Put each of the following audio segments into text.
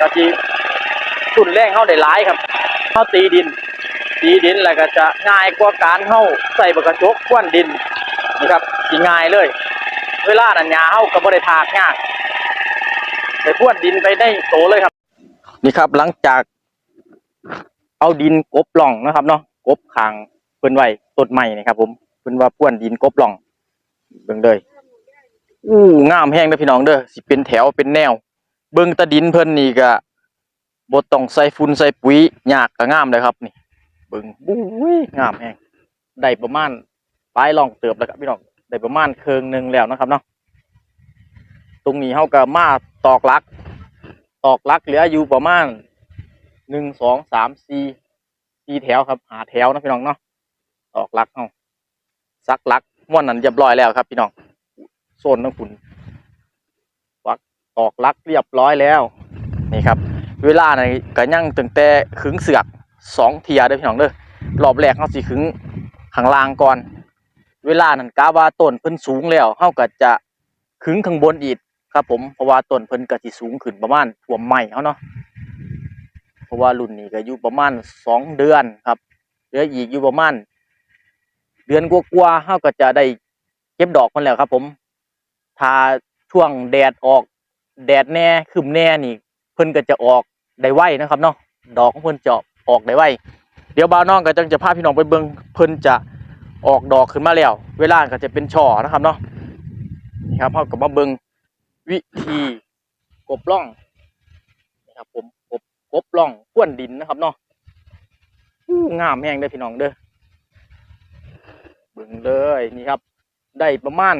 ก็ที่ทุนแรงเข้าได้หลายครับเข้าตีดิน ตีดินแล้วก็จะง่ายกว่าการเข้าใส่บกระจกควนดินนะครับสิง่ายเลย เวลานั้นหญ้าเข้าก็บ่ได้ถากยากได้ควนดินไปได้โตเลยครับ นี่ครับหลังจากเอาดินกบหล่องนะครับเนาะกบขางเพิ่นไว้ต้นใหม่นี่ครับ ผมเพิ่นว่าพ่วนดินกบหล่องเบิ่งเลยอู้งามแห้งเด้อพี่น้องเด้อสิเป็นแถวเป็นแนว เบิ่งตะดินเพิ่นนี่ก็บ่ต้องใส่ฝุ่นใส่ปุ๋ยยากก็งามเลยครับ นี่ เบิ่งบู้ยงามแห้งได้ประมาณปลายล่องเติบแล้วครับพี่น้องได้ประมาณเคิงหนึ่งแล้วนะครับเนาะตรงนี้เฮาก็มาตอกลัก ตอกลักเหลืออยู่ประมาณหนึ่งสองสามสี่สี่แถวครับหาแถวนะพี่น้องเนาะตอกลักเฮาซักลักม้วนนั้นเรียบร้อยแล้วครับ พี่น้องโซนทั้งฝุ่น วักตอกลักเรียบร้อยแล้วนี่ครับ เวลาในก็ยังตั้งแต่ขึงเสือกสองเทียเด้อพี่น้องเด้อรอบแรกเฮาสิขึงข้างล่างก่อน เวลานั้นกาว่าต้นเพิ่นสูงแล้วเฮาก็จะขึงข้างบนอีกครับ ผมเพราะว่าต้นเพิ่นก็สิสูงขึ้นประมาณท่วมใหม่เขาเนาะเพราะว่ารุ่นนี้ก็อยู่ประมาณสองเดือนครับเหลืออีกอยู่ประมาณเดือนกว่าๆเฮาก็จะได้เก็บดอกมันแล้วครับ ผมถ้าช่วงแดดออก แดดแน่ครึมแน่นี่ เพิ่นก็จะออกได้ไวนะครับเนาะดอกของเพิ่นจะออกได้ไวเดี๋ยวบ่าวน้องก็จังจะพาพี่น้องไปเบิ่งเพิ่นจะออกดอกขึ้นมาแล้ว เวลาก็จะเป็นช่อนะครับเนาะนี่ครับเฮาก็มาเบิ่งวิธีกบล่องนะครับผมกบกบล่องพ้วนดินนะครับเนาะงามแห้งเด้อพี่น้องเด้อเบิ่งเลยนี่ครับ ได้ประมาณ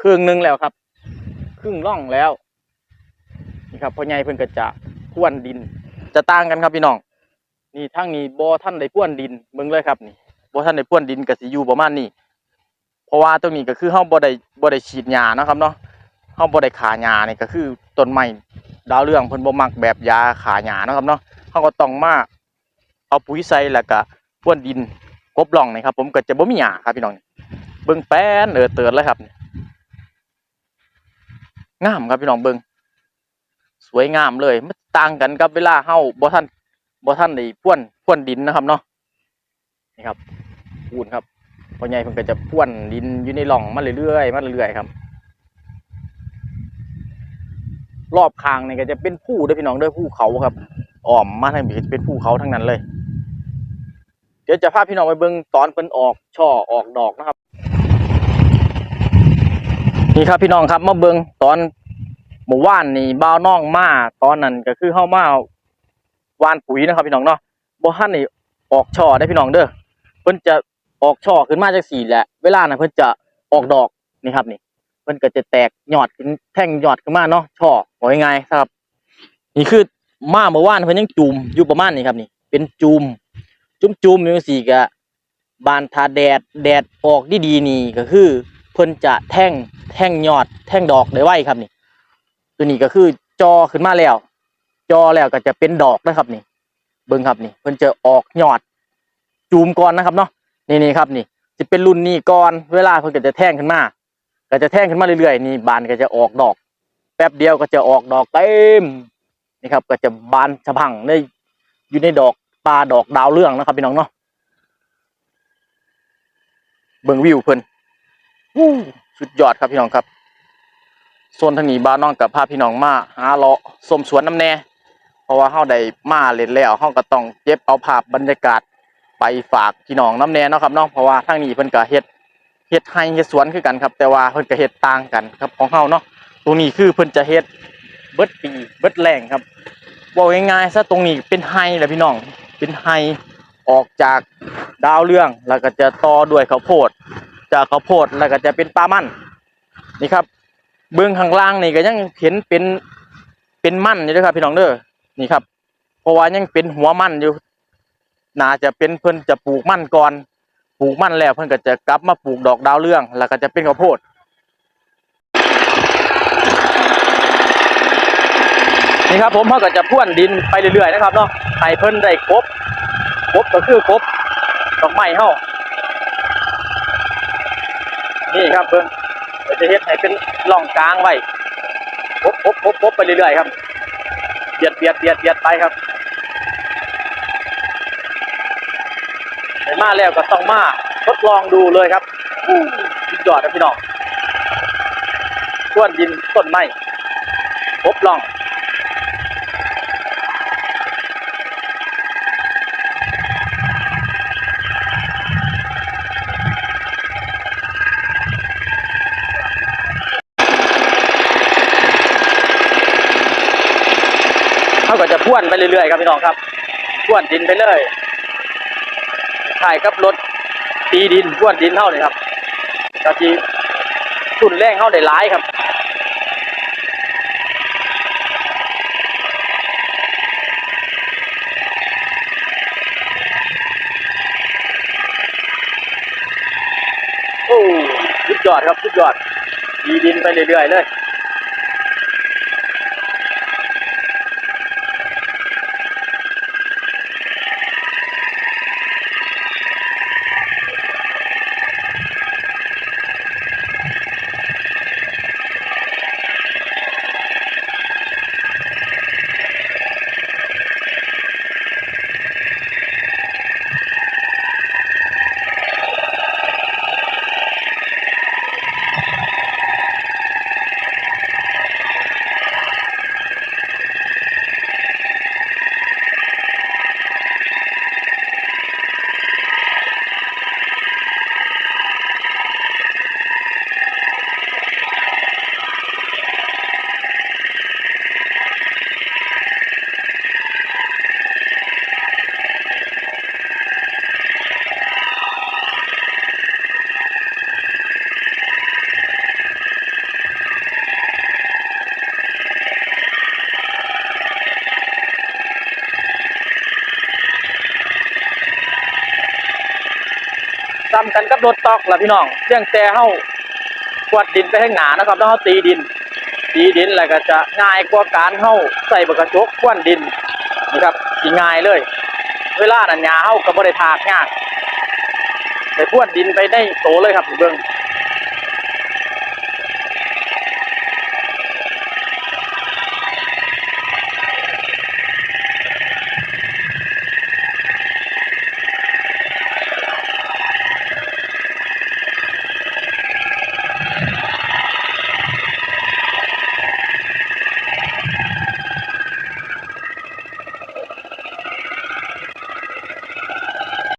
ครึ่งหนึงแล้วครับ ครึ่งล่องแล้ว ครับพ่อใหญ่เพิ่นก็จะพ้วนดิน จะต่างกันครับพี่น้องนี่ทางนี้บ่ท่านได้พ้วนดินเบิ่งเลยครับนี่บ่ท่านได้พ้วนดินก็สิอยู่ประมาณนี้เพราะว่าตรงนี้ก็คือเฮาบ่ได้บ่ได้ฉีดหญ้านะครับเนาะเฮาบ่ได้ขาหญ้านี่ก็คือต้นไม้ดาวเรืองเพิ่นบ่มักแบบยาขาหญ้านะครับเนาะเฮาก็ต้องมาเอาปุ๋ยใส่แล้วก็พ่วนดินกบร่องนี่ครับ ผมก็จะบ่มีหญ้าครับพี่น้องเบิ่งแป้นเออเติร์ดเลยครับงามครับพี่น้องเบิ่ง สวยงามเลยมันต่างกันกับเวลาเฮาบ่ทันบ่ทันได้พ่วนพ่วนดินนะครับเนาะนี่ครับพูนครับพอใหญ่เพิ่นก็จะพ่วนดินอยู่ในร่องมาเรื่อยๆมาเรื่อยๆครับรอบคางนี่ก็จะเป็นผู้ด้วยพี่น้องด้วยผู้เขาครับอ้อมมาทางนี้จะเป็นภูเขาทั้งนั้นเลย เดี๋ยวจะพาพี่น้องไปเบิ่งตอนเพิ่นออกช่อออกดอกนะครับ นี่ครับพี่น้องครับมาเบิ่งตอน หมู่ว่านนี่บ่าวน้องมาตอนนั้นก็คือเฮามาว่านปุ๋ยนะครับพี่น้องเนาะบ่ทันนี่ออกช่อได้พี่น้องเด้อเพิ่นจะออกช่อขึ้นมาจังสี่แหละ เวลานั้นเพิ่นจะออกดอกนี่ครับนี่มันก็จะแตกยอดขึ้นแท่งยอดขึ้นมาเนาะช่อบอกยังไงครับ นี่คือมาเมื่อวานเพิ่นยังจูมอยู่ประมาณนี้ครับนี่ เป็นจูมจุ้มจูมอยู่สี่กะบานทาแดดแดดออกดีๆนี่ก็คือ เพิ่นจะแท่งแท่งยอดแท่งดอกได้ไวครับนี่ ตัวนี้ก็คือจอขึ้นมาแล้ว จอแล้วก็จะเป็นดอกนะครับนี่ เบิ่งครับนี่เพิ่นจะออกยอด จูมก่อนนะครับเนาะนี่นี่ครับนี่จะเป็นรุ่นนี้ก่อนเวลาเพิ่นก็จะแท่งขึ้นมา ก็จะแท่งขึ้นมาเรื่อยๆนี่บานก็จะออกดอก แป๊บเดียวก็จะออกดอกเต็มนี่ครับ ก็จะบานสะพังในอยู่ในดอกปลาดอกดาวเรืองนะครับพี่น้องเนาะเบิ่งวิวเพิ่นสุดยอดครับพี่น้องครับ โซนทางนี้บ้านน้องกับพาพี่น้องมาหาเลาะสมสวนน้ำแน่ เพราะว่าเฮาได้มาเล่นแล้วเฮาก็ต้องเก็บเอาภาพบรรยากาศไปฝากพี่น้องน้ำแน่เนาะครับเนาะเพราะว่าทางนี้เพิ่นก็เฮ็ดเฮ็ดไร่เฮ็ดสวนคือกันครับ แต่ว่าเพิ่นก็เฮ็ดต่างกันครับของเฮาเนาะตรงนี้คือเพิ่นจะเฮ็ดเบิดปีเบิดแรงครับบอกง่ายๆซะตรงนี้เป็นไร่แหละพี่น้องเป็นไร่ออกจากดาวเรืองแล้วก็จะต่อด้วยข้าวโพด จากข้าวโพดแล้วก็จะเป็นปลามันนี่ครับ เบื้องข้างล่างนี่ก็ยังเห็นเป็นเป็นมันอยู่เด้อครับพี่น้องเด้อนี่ครับ เพราะว่ายังเป็นหัวมันอยู่น่าจะเป็นเพิ่นจะปลูกมันก่อนปลูกมันแล้วเพิ่นก็จะกลับมาปลูกดอกดาวเรือง แล้วก็จะเป็นข้าวโพดนี่ครับผมเขาก็จะพ่วนดินไปเรื่อยๆนะครับเนาะให้เพิ่นได้ครบครบก็คือครบดอกไม้เฮานี่ครับเพิ่น เราจะเฮ็ดให้เป็นร่องกลางไว้พบพบพบพบไปเรื่อยๆครับเบียดเบียดเบียดเบียดไปครับไปมาแล้วก็ต้องมาทดลองดูเลยครับสุดยอดนะพี่น้องต้วนดินต้นไม้พบล่อง ก็จะพ่วนไปเรื่อยๆครับพี่น้องครับพ่วนดินไปเลยถ่ายกับรถตีดินพ่วนดินเท่านี่ครับก็จีทุนแรงเข้าได้หลายครับโอ้สุดยอดครับสุดยอดตีดินไปเรื่อยๆเลย ซ้ำกันกับรถตอกล่ะพี่น้องเรื่องแต่เฮากวาดดินไปข้งหนานะครับแล้วเฮาตีดิน ตีดินแล้วก็จะง่ายกว่าการเฮาใส่บกระจกกวนดินนะครับสิง่ายเลย เวลานั้นหญ้าเฮาก็บ่ได้ถากยากได้พวนดินไปได้โตเลยครับเบิ่ง